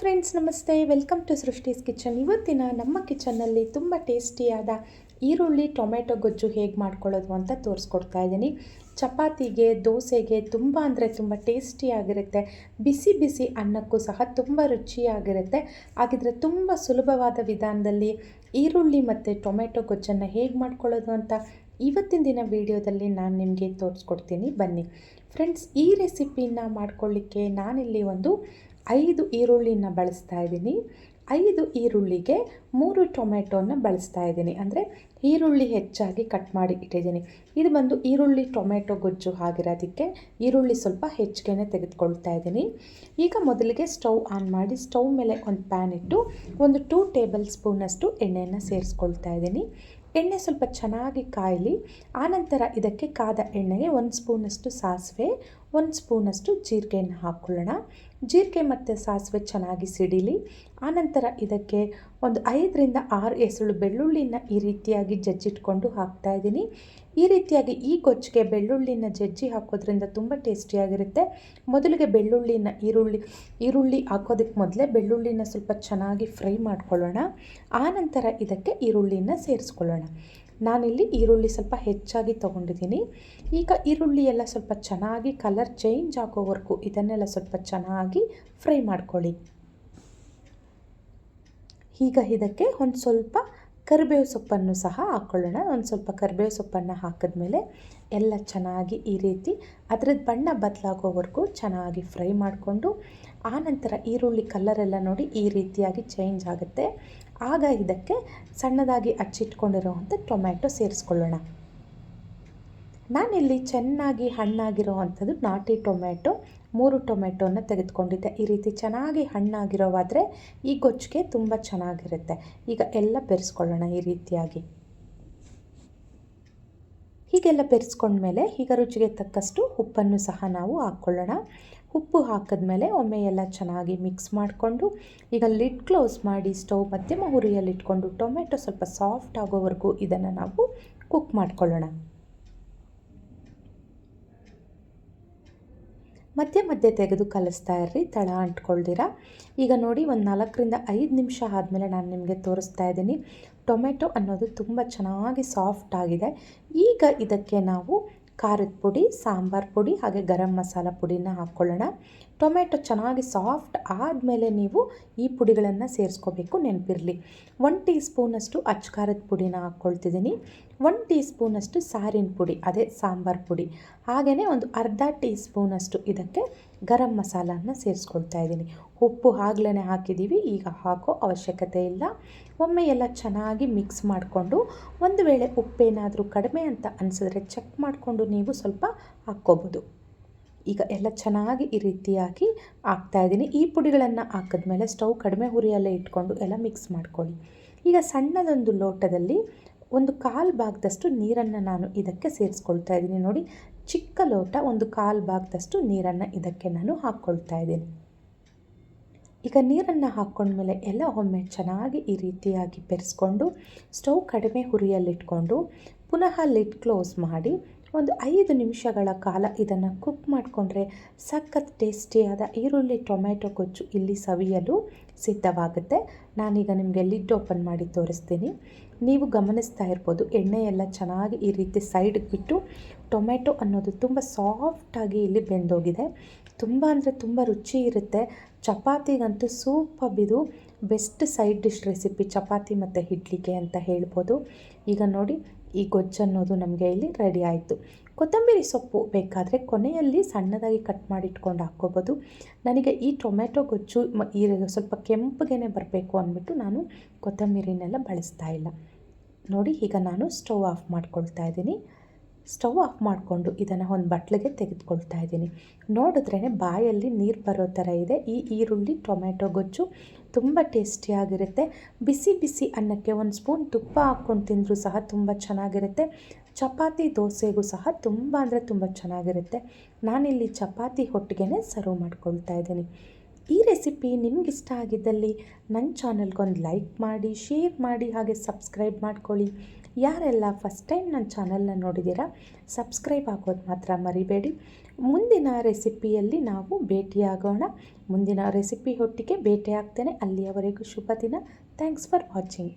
Friends ನಮಸ್ತೆ. Welcome to ಸೃಷ್ಟಿಸ್ kitchen ಇವತ್ತಿನ ನಮ್ಮ ಕಿಚನ್ನಲ್ಲಿ ತುಂಬ ಟೇಸ್ಟಿಯಾದ ಈರುಳ್ಳಿ, ಟೊಮೆಟೊ ಗೊಜ್ಜು ಹೇಗೆ ಮಾಡ್ಕೊಳ್ಳೋದು ಅಂತ ತೋರಿಸ್ಕೊಡ್ತಾ ಇದ್ದೀನಿ. ಚಪಾತಿಗೆ, ದೋಸೆಗೆ ತುಂಬ ಅಂದರೆ ತುಂಬ ಟೇಸ್ಟಿಯಾಗಿರುತ್ತೆ. ಬಿಸಿ ಬಿಸಿ ಅನ್ನಕ್ಕೂ ಸಹ ತುಂಬ ರುಚಿಯಾಗಿರುತ್ತೆ. ಹಾಗಿದ್ರೆ ತುಂಬ ಸುಲಭವಾದ ವಿಧಾನದಲ್ಲಿ ಈರುಳ್ಳಿ ಮತ್ತು ಟೊಮೆಟೊ ಗೊಜ್ಜನ್ನು ಹೇಗೆ ಮಾಡ್ಕೊಳ್ಳೋದು ಅಂತ ಇವತ್ತಿನ ದಿನ ವಿಡಿಯೋದಲ್ಲಿ ನಾನು ನಿಮಗೆ ತೋರಿಸ್ಕೊಡ್ತೀನಿ. ಬನ್ನಿ. ಫ್ರೆಂಡ್ಸ್ ಈ ರೆಸಿಪಿನ ಮಾಡ್ಕೊಳ್ಳಿಕ್ಕೆ ನಾನಿಲ್ಲಿ ಒಂದು ಐದು ಈರುಳ್ಳಿನ ಬಳಸ್ತಾ ಇದ್ದೀನಿ. ಐದು ಈರುಳ್ಳಿಗೆ ಮೂರು ಟೊಮೆಟೊನ ಬಳಸ್ತಾ ಇದ್ದೀನಿ. ಅಂದರೆ ಈರುಳ್ಳಿ ಹೆಚ್ಚಾಗಿ ಕಟ್ ಮಾಡಿ ಇಟ್ಟಿದ್ದೀನಿ. ಇದು ಬಂದು ಈರುಳ್ಳಿ ಟೊಮೆಟೊ ಗೊಜ್ಜು ಆಗಿರೋದಕ್ಕೆ ಈರುಳ್ಳಿ ಸ್ವಲ್ಪ ಹೆಚ್ಚಿಗೆ ತೆಗೆದುಕೊಳ್ತಾ ಇದ್ದೀನಿ. ಈಗ ಮೊದಲಿಗೆ ಸ್ಟವ್ ಆನ್ ಮಾಡಿ ಸ್ಟವ್ ಮೇಲೆ ಒಂದು ಪ್ಯಾನ್ ಇಟ್ಟು ಒಂದು ಟೂ ಟೇಬಲ್ ಸ್ಪೂನಷ್ಟು ಎಣ್ಣೆಯನ್ನು ಸೇರಿಸ್ಕೊಳ್ತಾ ಇದ್ದೀನಿ. ಎಣ್ಣೆ ಸ್ವಲ್ಪ ಚೆನ್ನಾಗಿ ಕಾಯಲಿ. ಆನಂತರ ಇದಕ್ಕೆ ಕಾದ ಎಣ್ಣೆಗೆ ಒಂದು ಸ್ಪೂನಷ್ಟು ಸಾಸಿವೆ ಒಂದು ಸ್ಪೂನಷ್ಟು ಜೀರಿಗೆಯನ್ನು ಹಾಕ್ಕೊಳ್ಳೋಣ. ಜೀರಿಗೆ ಮತ್ತು ಸಾಸಿವೆ ಚೆನ್ನಾಗಿ ಸಿಡಿಲಿ. ಆನಂತರ ಇದಕ್ಕೆ ಒಂದು ಐದರಿಂದ ಆರು ಎಸಳು ಬೆಳ್ಳುಳ್ಳಿನ ಈ ರೀತಿಯಾಗಿ ಜಜ್ಜಿಟ್ಕೊಂಡು ಹಾಕ್ತಾ ಇದ್ದೀನಿ. ಈ ರೀತಿಯಾಗಿ ಈ ಗೊಜ್ಜಿಗೆ ಬೆಳ್ಳುಳ್ಳಿನ ಜಜ್ಜಿ ಹಾಕೋದ್ರಿಂದ ತುಂಬ ಟೇಸ್ಟಿಯಾಗಿರುತ್ತೆ. ಮೊದಲಿಗೆ ಬೆಳ್ಳುಳ್ಳಿನ ಈರುಳ್ಳಿ ಈರುಳ್ಳಿ ಹಾಕೋದಕ್ಕೆ ಮೊದಲೇ ಬೆಳ್ಳುಳ್ಳಿನ ಸ್ವಲ್ಪ ಚೆನ್ನಾಗಿ ಫ್ರೈ ಮಾಡ್ಕೊಳ್ಳೋಣ. ಆನಂತರ ಇದಕ್ಕೆ ಈರುಳ್ಳಿನ ಸೇರಿಸ್ಕೊಳ್ಳೋಣ. ನಾನಿಲ್ಲಿ ಈರುಳ್ಳಿ ಸ್ವಲ್ಪ ಹೆಚ್ಚಾಗಿ ತೊಗೊಂಡಿದ್ದೀನಿ. ಈಗ ಈರುಳ್ಳಿ ಎಲ್ಲ ಸ್ವಲ್ಪ ಚೆನ್ನಾಗಿ ಕಲರ್ ಚೇಂಜ್ ಆಗೋವರೆಗೂ ಇದನ್ನೆಲ್ಲ ಸ್ವಲ್ಪ ಚೆನ್ನಾಗಿ ಫ್ರೈ ಮಾಡ್ಕೊಳ್ಳಿ. ಈಗ ಇದಕ್ಕೆ ಒಂದು ಸ್ವಲ್ಪ ಕರಿಬೇವು ಸೊಪ್ಪನ್ನು ಸಹ ಹಾಕ್ಕೊಳ್ಳೋಣ ಒಂದು ಸ್ವಲ್ಪ ಕರಿಬೇವು ಸೊಪ್ಪನ್ನು ಹಾಕಿದ್ಮೇಲೆ ಎಲ್ಲ ಚೆನ್ನಾಗಿ ಈ ರೀತಿ ಅದರದ್ದು ಬಣ್ಣ ಬದಲಾಗೋವರೆಗೂ ಚೆನ್ನಾಗಿ ಫ್ರೈ ಮಾಡಿಕೊಂಡು, ಆನಂತರ ಈರುಳ್ಳಿ ಕಲ್ಲರೆಲ್ಲ ನೋಡಿ ಈ ರೀತಿಯಾಗಿ ಚೇಂಜ್ ಆಗುತ್ತೆ. ಆಗ ಇದಕ್ಕೆ ಸಣ್ಣದಾಗಿ ಅಚ್ಚಿಟ್ಕೊಂಡಿರುವಂಥ ಟೊಮ್ಯಾಟೊ ಸೇರಿಸ್ಕೊಳ್ಳೋಣ. ನಾನಿಲ್ಲಿ ಚೆನ್ನಾಗಿ ಹಣ್ಣಾಗಿರೋ ಅಂಥದ್ದು ನಾಟಿ ಟೊಮ್ಯಾಟೊ, ಮೂರು ಟೊಮೆಟೊನ ತೆಗೆದುಕೊಂಡಿದ್ದೆ. ಈ ರೀತಿ ಚೆನ್ನಾಗಿ ಹಣ್ಣಾಗಿರೋವಾದರೆ ಈ ಗೊಜ್ಜಿಗೆ ತುಂಬ ಚೆನ್ನಾಗಿರುತ್ತೆ. ಈಗ ಎಲ್ಲ ಬೆರೆಸ್ಕೊಳ್ಳೋಣ ಈ ರೀತಿಯಾಗಿ. ಹೀಗೆಲ್ಲ ಬೆರೆಸ್ಕೊಂಡ್ಮೇಲೆ ಈಗ ರುಚಿಗೆ ತಕ್ಕಷ್ಟು ಉಪ್ಪನ್ನು ಸಹ ನಾವು ಹಾಕ್ಕೊಳ್ಳೋಣ. ಉಪ್ಪು ಹಾಕಿದ್ಮೇಲೆ ಒಮ್ಮೆ ಎಲ್ಲ ಚೆನ್ನಾಗಿ ಮಿಕ್ಸ್ ಮಾಡಿಕೊಂಡು ಈಗ ಲಿಡ್ ಕ್ಲೋಸ್ ಮಾಡಿ ಸ್ಟವ್ ಮಧ್ಯಮ ಹುರಿಯಲ್ಲಿಟ್ಕೊಂಡು ಟೊಮೆಟೊ ಸ್ವಲ್ಪ ಸಾಫ್ಟ್ ಆಗೋವರೆಗೂ ಇದನ್ನು ನಾವು ಕುಕ್ ಮಾಡ್ಕೊಳ್ಳೋಣ. ಮಧ್ಯೆ ಮಧ್ಯೆ ತೆಗೆದು ಕಲಿಸ್ತಾ ಇರ್ರಿ, ತಳ ಅಂಟ್ಕೊಳ್ದಿರ. ಈಗ ನೋಡಿ ಒಂದು ನಾಲ್ಕರಿಂದ ಐದು ನಿಮಿಷ ಆದಮೇಲೆ ನಾನು ನಿಮಗೆ ತೋರಿಸ್ತಾ ಇದ್ದೀನಿ. ಟೊಮೆಟೊ ಅನ್ನೋದು ತುಂಬ ಚೆನ್ನಾಗಿ ಸಾಫ್ಟ್ ಆಗಿದೆ. ಈಗ ಇದಕ್ಕೆ ನಾವು ಖಾರದ ಪುಡಿ, ಸಾಂಬಾರ್ ಪುಡಿ ಹಾಗೆ ಗರಂ ಮಸಾಲ ಪುಡಿನ ಹಾಕ್ಕೊಳ್ಳೋಣ ಟೊಮೆಟೊ ಚೆನ್ನಾಗಿ ಸಾಫ್ಟ್ ಆದಮೇಲೆ ನೀವು ಈ ಪುಡಿಗಳನ್ನು ಸೇರಿಸ್ಕೋಬೇಕು ನೆನಪಿರಲಿ. ಒನ್ ಟೀ ಸ್ಪೂನಷ್ಟು ಅಚ್ಕಾರದ ಪುಡಿನ ಹಾಕ್ಕೊಳ್ತಿದ್ದೀನಿ. ಒನ್ ಟೀ ಸ್ಪೂನಷ್ಟು ಸಾರಿನ ಪುಡಿ, ಅದೇ ಸಾಂಬಾರು ಪುಡಿ. ಹಾಗೆಯೇ ಒಂದು ಅರ್ಧ ಟೀ ಸ್ಪೂನಷ್ಟು ಇದಕ್ಕೆ ಗರಂ ಮಸಾಲನ ಸೇರಿಸ್ಕೊಳ್ತಾ ಇದ್ದೀನಿ. ಉಪ್ಪು ಆಗ್ಲೇ ಹಾಕಿದ್ದೀವಿ, ಈಗ ಹಾಕೋ ಅವಶ್ಯಕತೆ ಇಲ್ಲ. ಒಮ್ಮೆ ಎಲ್ಲ ಚೆನ್ನಾಗಿ ಮಿಕ್ಸ್ ಮಾಡಿಕೊಂಡು ಒಂದು ವೇಳೆ ಉಪ್ಪೇನಾದರೂ ಕಡಿಮೆ ಅಂತ ಅನಿಸಿದ್ರೆ ಚೆಕ್ ಮಾಡಿಕೊಂಡು ನೀವು ಸ್ವಲ್ಪ ಹಾಕ್ಕೋಬೋದು. ಈಗ ಎಲ್ಲ ಚೆನ್ನಾಗಿ ಈ ರೀತಿಯಾಗಿ ಹಾಕ್ತಾಯಿದ್ದೀನಿ ಈ ಪುಡಿಗಳನ್ನು ಹಾಕಿದ್ಮೇಲೆ ಸ್ಟವ್ ಕಡಿಮೆ ಹುರಿಯಲ್ಲೇ ಇಟ್ಕೊಂಡು ಎಲ್ಲ ಮಿಕ್ಸ್ ಮಾಡ್ಕೊಳ್ಳಿ. ಈಗ ಸಣ್ಣದೊಂದು ಲೋಟದಲ್ಲಿ ಒಂದು ಕಾಲು ಭಾಗದಷ್ಟು ನೀರನ್ನು ನಾನು ಇದಕ್ಕೆ ಸೇರಿಸ್ಕೊಳ್ತಾ ಇದ್ದೀನಿ. ನೋಡಿ, ಚಿಕ್ಕ ಲೋಟ ಒಂದು ಕಾಲು ಭಾಗದಷ್ಟು ನೀರನ್ನು ಇದಕ್ಕೆ ನಾನು ಹಾಕ್ಕೊಳ್ತಾ ಇದ್ದೀನಿ. ಈಗ ನೀರನ್ನು ಹಾಕ್ಕೊಂಡ್ಮೇಲೆ ಎಲ್ಲ ಒಮ್ಮೆ ಚೆನ್ನಾಗಿ ಈ ರೀತಿಯಾಗಿ ಬೆರೆಸ್ಕೊಂಡು, ಸ್ಟವ್ ಕಡಿಮೆ ಹುರಿಯಲ್ಲಿಟ್ಕೊಂಡು, ಪುನಃ ಲಿಡ್ ಕ್ಲೋಸ್ ಮಾಡಿ ಒಂದು ಐದು ನಿಮಿಷಗಳ ಕಾಲ ಇದನ್ನು ಕುಕ್ ಮಾಡಿಕೊಂಡ್ರೆ ಸಖತ್ ಟೇಸ್ಟಿಯಾದ ಈರುಳ್ಳಿ ಟೊಮೆಟೊ ಗೊಜ್ಜು ಇಲ್ಲಿ ಸವಿಯಲು ಸಿದ್ಧವಾಗುತ್ತೆ. ನಾನೀಗ ನಿಮಗೆ ಲಿಡ್ ಓಪನ್ ಮಾಡಿ ತೋರಿಸ್ತೀನಿ. ನೀವು ಗಮನಿಸ್ತಾ ಇರ್ಬೋದು ಎಣ್ಣೆ ಎಲ್ಲ ಚೆನ್ನಾಗಿ ಈ ರೀತಿ ಸೈಡ್ಗೆ ಬಿಟ್ಟು ಟೊಮೆಟೊ ಅನ್ನೋದು ತುಂಬ ಸಾಫ್ಟಾಗಿ ಇಲ್ಲಿ ಬೆಂದೋಗಿದೆ. ತುಂಬ ಅಂದರೆ ತುಂಬ ರುಚಿ ಇರುತ್ತೆ. ಚಪಾತಿಗಂತೂ super best side dish recipe, chapati ಮತ್ತು ಇಡ್ಲಿಗೆ ಅಂತ ಹೇಳ್ಬೋದು. ಈಗ ನೋಡಿ ಈ ಗೊಜ್ಜು ಅನ್ನೋದು ನಮಗೆ ಇಲ್ಲಿ ರೆಡಿ ಆಯಿತು. ಕೊತ್ತಂಬರಿ ಸೊಪ್ಪು ಬೇಕಾದರೆ ಕೊನೆಯಲ್ಲಿ ಸಣ್ಣದಾಗಿ ಕಟ್ ಮಾಡಿ ಇಟ್ಕೊಂಡು ಹಾಕ್ಕೋಬೋದು. ನನಗೆ ಈ ಟೊಮೆಟೊ ಗೊಜ್ಜು ಈ ಸ್ವಲ್ಪ ಕೆಂಪಗೆ ಬರಬೇಕು ಅಂದ್ಬಿಟ್ಟು ನಾನು ಕೊತ್ತಂಬರಿನೆಲ್ಲ ಬಳಸ್ತಾ ಇಲ್ಲ. ನೋಡಿ, ಈಗ ನಾನು ಸ್ಟವ್ ಆಫ್ ಮಾಡ್ಕೊಳ್ತಾ ಇದ್ದೀನಿ. ಸ್ಟವ್ ಆಫ್ ಮಾಡಿಕೊಂಡು ಇದನ್ನು ಒಂದು ಬಟ್ಲಿಗೆ ತೆಗೆದುಕೊಳ್ತಾ ಇದ್ದೀನಿ. ನೋಡಿದ್ರೇ ಬಾಯಲ್ಲಿ ನೀರು ಬರೋ ಥರ ಇದೆ. ಈ ಈರುಳ್ಳಿ ಟೊಮೆಟೊ ಗೊಜ್ಜು ತುಂಬ ಟೇಸ್ಟಿಯಾಗಿರುತ್ತೆ ಬಿಸಿ ಬಿಸಿ ಅನ್ನಕ್ಕೆ ಒಂದು ಸ್ಪೂನ್ ತುಪ್ಪ ಹಾಕ್ಕೊಂಡು ತಿಂದರೂ ಸಹ ತುಂಬ ಚೆನ್ನಾಗಿರುತ್ತೆ. ಚಪಾತಿ ದೋಸೆಗೂ ಸಹ ತುಂಬ ಅಂದರೆ ತುಂಬ ಚೆನ್ನಾಗಿರುತ್ತೆ. ನಾನಿಲ್ಲಿ ಚಪಾತಿ ಹೊಟ್ಟಿಗೆ ಸರ್ವ್ ಮಾಡ್ಕೊಳ್ತಾ ಇದ್ದೀನಿ. ಈ ರೆಸಿಪಿ ನಿಮಗಿಷ್ಟ ಆಗಿದ್ದಲ್ಲಿ ನನ್ನ ಚಾನಲ್ಗೊಂದು ಲೈಕ್ ಮಾಡಿ, ಶೇರ್ ಮಾಡಿ, ಹಾಗೆ ಸಬ್ಸ್ಕ್ರೈಬ್ ಮಾಡ್ಕೊಳ್ಳಿ. ಯಾರೆಲ್ಲ ಫಸ್ಟ್ ಟೈಮ್ ನನ್ನ ಚಾನಲ್ನ ನೋಡಿದ್ದೀರಾ, ಸಬ್ಸ್ಕ್ರೈಬ್ ಆಗೋದು ಮಾತ್ರ ಮರಿಬೇಡಿ. ಮುಂದಿನ ರೆಸಿಪಿಯಲ್ಲಿ ನಾವು ಭೇಟಿಯಾಗೋಣ. ಮುಂದಿನ ರೆಸಿಪಿ ಒಟ್ಟಿಗೆ ಭೇಟಿಯಾಗ್ತೇನೆ. ಅಲ್ಲಿಯವರೆಗೂ ಶುಭ ದಿನ. Thanks for watching